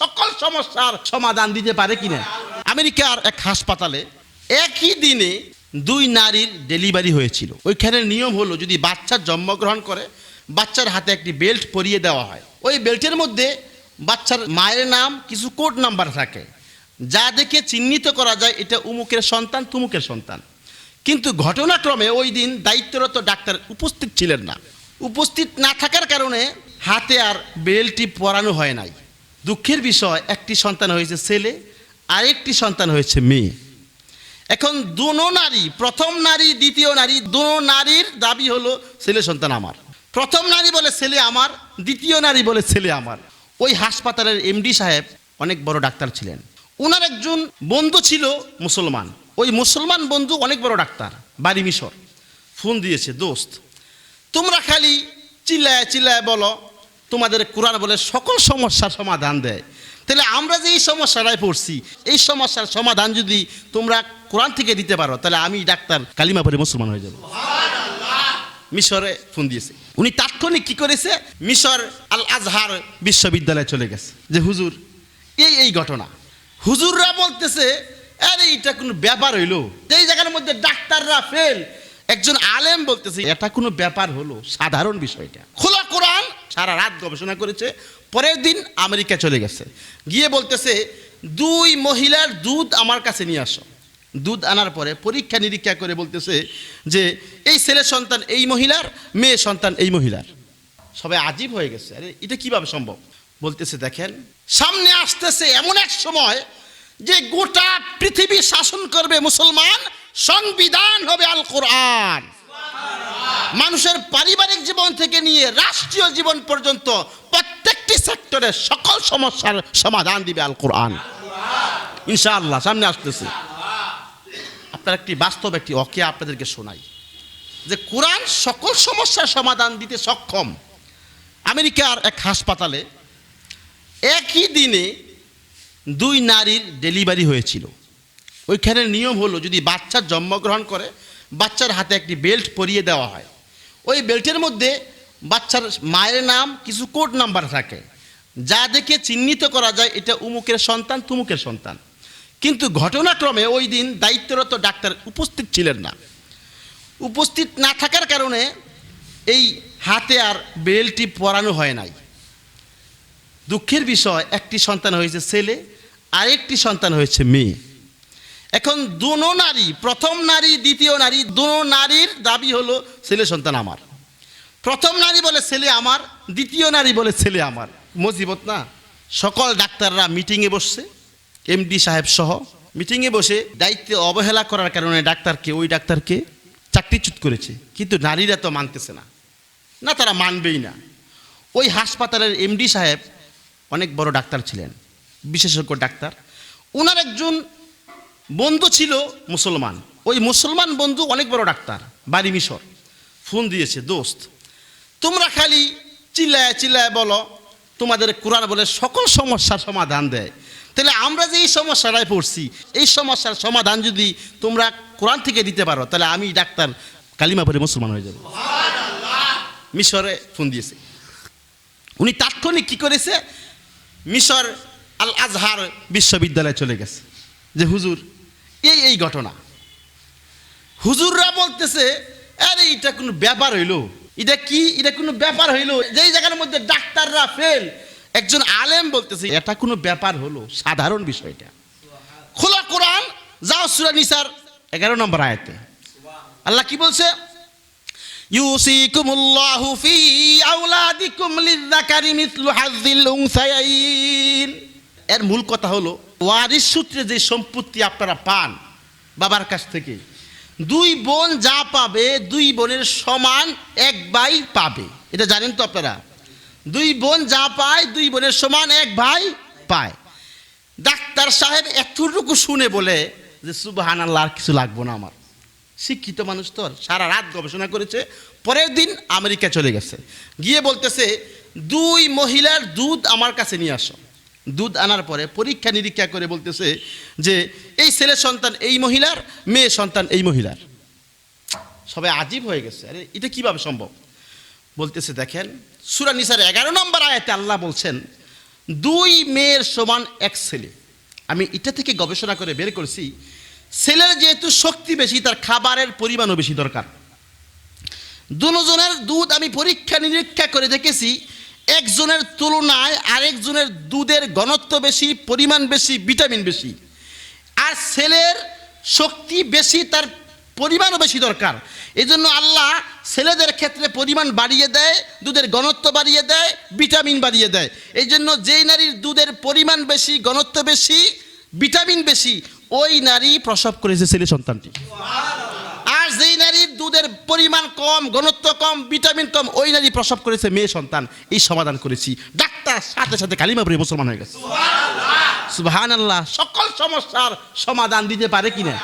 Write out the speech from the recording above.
সকল সমস্যার সমাধান দিতে পারে কিনা। আমেরিকার এক হাসপাতালে একই দিনে দুই নারীর ডেলিভারি হয়েছিল। ওইখানে নিয়ম হলো, যদি বাচ্চা জন্মগ্রহণ করে, বাচ্চার হাতে একটি বেল্ট পরিয়ে দেওয়া হয়। ওই বেল্টের মধ্যে বাচ্চার মায়ের নাম, কিছু কোড নাম্বার থাকে। যা দেখে চিহ্নিত করা যায়, এটা উমুকের সন্তান, তুমুকের সন্তান। কিন্তু ঘটনাক্রমে ওই দিন দায়িত্বরত ডাক্তার উপস্থিত ছিলেন না। উপস্থিত না থাকার কারণে হাতে আর বেলটি পরানো হয় নাই। দুঃখের বিষয়, একটি সন্তান হয়েছে ছেলে, আরেকটি সন্তান হয়েছে মেয়ে। এখন দুনো নারী, প্রথম নারী, দ্বিতীয় নারী, দুনো নারীর দাবি হলো ছেলে সন্তান আমার। প্রথম নারী বলে ছেলে আমার, দ্বিতীয় নারী বলে ছেলে আমার। ওই হাসপাতালের এমডি সাহেব অনেক বড় ডাক্তার ছিলেন। ওনার একজন বন্ধু ছিল মুসলমান। ওই মুসলমান বন্ধু অনেক বড় ডাক্তার, বাড়ি মিশর। ফোন দিয়েছে, দোস্ত, তোমরা খালি চিল্লায় চিল্লায় বলো তোমাদের কোরআন বলে সকল সমস্যার সমাধান দেয়। তাহলে আমরা যে এই সমস্যাটায় পড়ছি, এই সমস্যার সমাধান যদি তোমরা কোরআন থেকে দিতে পারো, তাহলে আমি ডাক্তার কালিমা পরে মুসলমান হয়ে যাব। মিশরে ফোন দিয়েছে। উনি তাৎক্ষণিক কি করেছে? মিশর আল আজহার বিশ্ববিদ্যালয়ে চলে গেছে। যে হুজুর, এই এই ঘটনা। হুজুররা বলতেছে, আরে, এটা কোনো ব্যাপার হইল। এই জায়গার মধ্যে ডাক্তাররা ফেল একজন আলেম বলতেছে, এটা কোনো ব্যাপার হলো। সাধারণ বিষয়টা। খোলা কোরআন সারা রাত গবেষণা করেছে, পরের দিন আমেরিকা চলে গেছে। গিয়ে বলতেছে, দুই মহিলার দুধ আমার কাছে নিয়ে আসো। দুধ আনার পরে পরীক্ষা নিরীক্ষা করে বলতেছে যে, এই ছেলে সন্তান এই মহিলার, মেয়ে সন্তান এই মহিলার। সবাই আজীব হয়ে গেছে, আরে, এটা কীভাবে সম্ভব? বলতেছে, দেখেন, সামনে আসতেছে এমন এক সময় যে গোটা পৃথিবী শাসন করবে মুসলমান, সংবিধান হবে আল কোরআন মানুষের পারিবারিক জীবন থেকে নিয়ে রাষ্ট্রীয় জীবন পর্যন্ত প্রত্যেকটি সেক্টরে সকল সমস্যার সমাধান দিবে আল কোরআন। ইনশাআল্লাহ, সামনে আসতেছে। আপনার একটি বাস্তব, একটি অকে আপনাদেরকে শোনাই। যে কোরআন সকল সমস্যার সমাধান দিতে সক্ষম। আমেরিকার এক হাসপাতালে একই দিনে দুই নারীর ডেলিভারি হয়েছিল। ওইখানে নিয়ম হলো, যদি বাচ্চা জন্মগ্রহণ করে, বাচ্চার হাতে একটি বেল্ট পরিয়ে দেওয়া হয়। ওই বেল্টের মধ্যে বাচ্চার মায়ের নাম, কিছু কোড নাম্বার থাকে। যা দেখে চিহ্নিত করা যায় এটা উমুকের সন্তান, তুমুকের সন্তান। কিন্তু ঘটনাক্রমে ওই দিন দায়িত্বরত ডাক্তার উপস্থিত ছিলেন না। উপস্থিত না থাকার কারণে এই হাতে আর বেলটি পরানো হয় নাই। দুঃখের বিষয়, একটি সন্তান হয়েছে ছেলে, আরেকটি সন্তান হয়েছে মেয়ে। এখন দুনো নারী, প্রথম নারী, দ্বিতীয় নারী, দুনো নারীর দাবি হলো ছেলে সন্তান আমার। প্রথম নারী বলে ছেলে আমার, দ্বিতীয় নারী বলে ছেলে আমার। মজিবত না? সকল ডাক্তাররা মিটিংয়ে বসছে, এমডি সাহেব সহ। মিটিংয়ে বসে দায়িত্বে অবহেলা করার কারণে ডাক্তারকে, ওই ডাক্তারকে চাকরিচ্যুত করেছে। কিন্তু নারীরা তো মানতেছে না। না, তারা মানবেই না। ওই হাসপাতালের এমডি সাহেব অনেক বড় ডাক্তার ছিলেন, বিশেষজ্ঞ ডাক্তার। ওনার একজন বন্ধু ছিল মুসলমান। ওই মুসলমান বন্ধু অনেক বড় ডাক্তার বাড়ি মিশর। ফোন দিয়েছে দোস্ত তোমরা খালি চিল্লায় চিল্লায় বলো তোমাদের কোরআন বলে সকল সমস্যার সমাধান দেয়। তাহলে আমরা যে এই সমস্যাটায় পড়ছি এই সমস্যার সমাধান যদি তোমরা কোরআন থেকে দিতে পারো তাহলে আমি ডাক্তার কালিমা পরে মুসলমান হয়ে যাব। মিশরে ফোন দিয়েছে। উনি তাৎক্ষণিক কি করেছে? মিশর আল আজহার বিশ্ববিদ্যালয়ে চলে গেছে। যে হুজুর এই এই ঘটনা। হুজুররা বলতেছে, আরে, এটা কোনো ব্যাপার হইল। এটা কি? এটা কোনো ব্যাপার হইল। যেই জায়গার মধ্যে ডাক্তাররা ফেল, একজন আলেম বলতেছে, এটা কোনো ব্যাপার হলো। সাধারণ বিষয়টা। খোলা কোরআন, যাও সুরা নিসার এগারো নম্বর আয়তে। আল্লাহ কি বলছে? ইউসিকুমুল্লাহু ফি আওলাদিকুম লিযাকারি মিসলু উনসায়াইন। এর মূল কথা হলো ওয়ারিস সূত্রে যে সম্পত্তি আপনারা পান বাবার কাছ থেকে, দুই বোন যা পাবে দুই বোনের সমান এক ভাই পাবে। এটা জানেন তো আপনারা? দুই বোন যা পায়, দুই বোনের সমান এক ভাই পায়। ডাক্তার সাহেব এতটুকু শুনে বলে যে সুবাহান আল্লাহ আর কিছু লাগবো না আমার। শিক্ষিত মানুষ তো, সারা রাত গবেষণা করেছে, পরের দিন আমেরিকা চলে গেছে। গিয়ে বলতেছে, দুই মহিলার দুধ আমার কাছে নিয়ে আসো। দুধ আনার পরে পরীক্ষা নিরীক্ষা করে বলতেছে যে, এই ছেলে সন্তান এই মহিলার, মেয়ে সন্তান এই মহিলার। সবাই আজীব হয়ে গেছে। আরে, এটা কীভাবে সম্ভব? বলতেছে, দেখেন, সুরা নিসার এগারো নম্বর আয়াতে আল্লাহ বলছেন, দুই মেয়ের সমান এক ছেলে। আমি এটা থেকে গবেষণা করে বের করছি, ছেলের যেহেতু শক্তি বেশি, তার খাবারের পরিমাণও বেশি দরকার। দুজনের দুধ আমি পরীক্ষা নিরীক্ষা করে দেখেছি একজনের তুলনায় আরেকজনের দুধের ঘনত্ব বেশি, পরিমাণ বেশি, ভিটামিন বেশি। আর ছেলের শক্তি বেশি, তার পরিমাণও বেশি দরকার। এই জন্য আল্লাহ ছেলেদের ক্ষেত্রে পরিমাণ বাড়িয়ে দেয়, দুধের ঘনত্ব বাড়িয়ে দেয়, ভিটামিন বাড়িয়ে দেয়। এই জন্য যেই নারীর দুধের পরিমাণ বেশি, ঘনত্ব বেশি, ভিটামিন বেশি, ওই নারী প্রসব করেছে ছেলে সন্তানটি। দুধের পরিমাণ কম, ঘনত্ব কম, ভিটামিন কম, ওই নারী প্রসব করেছে, মেয়ে সন্তান। এই সমাধান করেছি। ডাক্তার সাথে সাথে কালিমা পড়ে মুসলমান হয়ে গেছে। সুবহান আল্লাহ সকল সমস্যার সমাধান দিতে পারে কিনা?